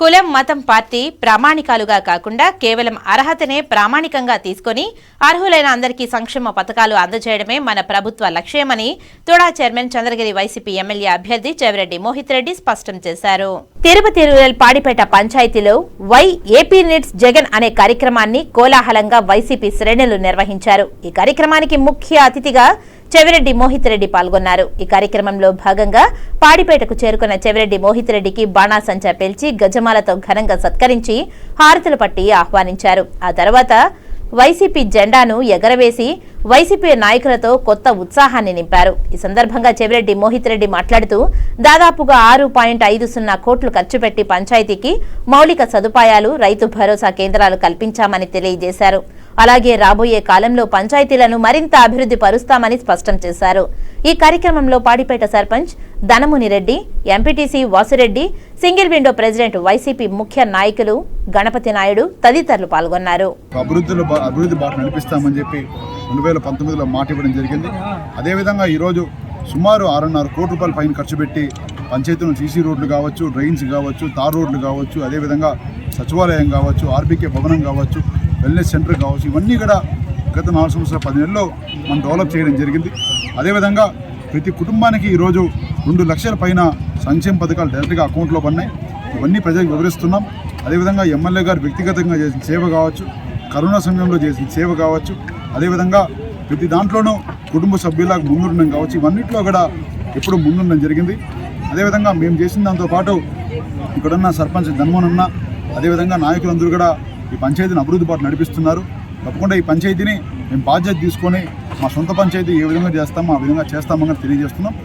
కులం మతం పార్టీ ప్రామాణికాలుగా కాకుండా కేవలం అర్హతనే ప్రామాణికంగా తీసుకొని అర్హులైన అందరికీ సంక్షేమ పథకాలు అందజేయడమే మన ప్రభుత్వ లక్ష్యమని తుడా చైర్మన్ చంద్రగిరి వైసీపీ ఎమ్మెల్యే అభ్యర్థి చెవిరెడ్డి మోహిత్ రెడ్డి స్పష్టం చేశారు. తిరుపతి రూరల్ పాడిపేట పంచాయతీలో వై ఏపీ నిట్స్ జగన్ అనే కార్యక్రమాన్ని కోలాహలంగా వైసీపీ శ్రేణులు నిర్వహించారు. ఈ కార్యక్రమానికి ముఖ్య అతిథిగా చెవిరెడ్డి మోహిత్ రెడ్డి పాల్గొన్నారు. ఈ కార్యక్రమంలో భాగంగా పాడిపేటకు చేరుకున్న చెవిరెడ్డి మోహిత్ రెడ్డికి బాణాసంచా పేల్చి గజమాలతో ఘనంగా సత్కరించి హారతులు పట్టి ఆహ్వానించారు. ఆ తర్వాత వైసీపీ జెండాను ఎగరవేసి వైసీపీ నాయకులతో కొత్త ఉత్సాహాన్ని నింపారు. ఈ సందర్భంగా చెవిరెడ్డి మోహిత్ రెడ్డి మాట్లాడుతూ దాదాపుగా ఆరు పాయింట్ ఐదు సున్నా కోట్లు ఖర్చు పెట్టి పంచాయతీకి మౌలిక సదుపాయాలు రైతు భరోసా కేంద్రాలు కల్పించామని తెలియజేశారు. అలాగే రాబోయే కాలంలో పంచాయతీలను మరింత అభివృద్ధి పరుస్తామని స్పష్టం చేశారు. ఈ కార్యక్రమంలో Padipeta sarpanch Dhanamuni Reddy MPTC Vasureddy single window president YCP ముఖ్య నాయకులు గణపతి నాయుడు తదితరులు పాల్గొన్నారు. అభివృద్ధి బాట నడిపిస్తామని చెప్పి రెండు వేల పంతొమ్మిదిలో మాట ఇవ్వడం జరిగింది. అదేవిధంగా ఈరోజు సుమారు ఆరున్నర కోటి రూపాయల పైన ఖర్చు పెట్టి పంచాయతీలను సీసీ రోడ్లు కావచ్చు డ్రైన్స్ కావచ్చు తార్ రోడ్లు కావచ్చు అదేవిధంగా సచివాలయం కావచ్చు ఆర్బీకే భవనం కావచ్చు వెల్నెస్ సెంటర్ కావచ్చు ఇవన్నీ కూడా గత నాలుగు సంవత్సరాల పది నెలల్లో మనం డెవలప్ చేయడం జరిగింది. అదేవిధంగా ప్రతి కుటుంబానికి ఈరోజు రెండు లక్షల పైన సంక్షేమ పథకాలు డైరెక్ట్గా అకౌంట్లో పడినాయి. ఇవన్నీ ప్రజలకు వివరిస్తున్నాం. అదేవిధంగా ఎమ్మెల్యే గారు వ్యక్తిగతంగా చేసిన సేవ కావచ్చు కరోనా సమయంలో చేసిన సేవ కావచ్చు అదేవిధంగా ప్రతి దాంట్లోనూ కుటుంబ సభ్యులకు ముందుండడం కావచ్చు ఇవన్నింటిలో కూడా ఎప్పుడు ముందుండడం జరిగింది. అదేవిధంగా మేము చేసిన దాంతో పాటు ఇక్కడున్న సర్పంచ్ ధన్మోహన్ అన్న అదేవిధంగా నాయకులందరూ కూడా ఈ పంచాయతీని అభివృద్ధి పాటు నడిపిస్తున్నారు. తప్పకుండా ఈ పంచాయతీని మేము బాధ్యత తీసుకొని మా సొంత పంచాయతీ ఏ విధంగా చేస్తామో ఆ విధంగా చేస్తామని తెలియజేస్తున్నాం.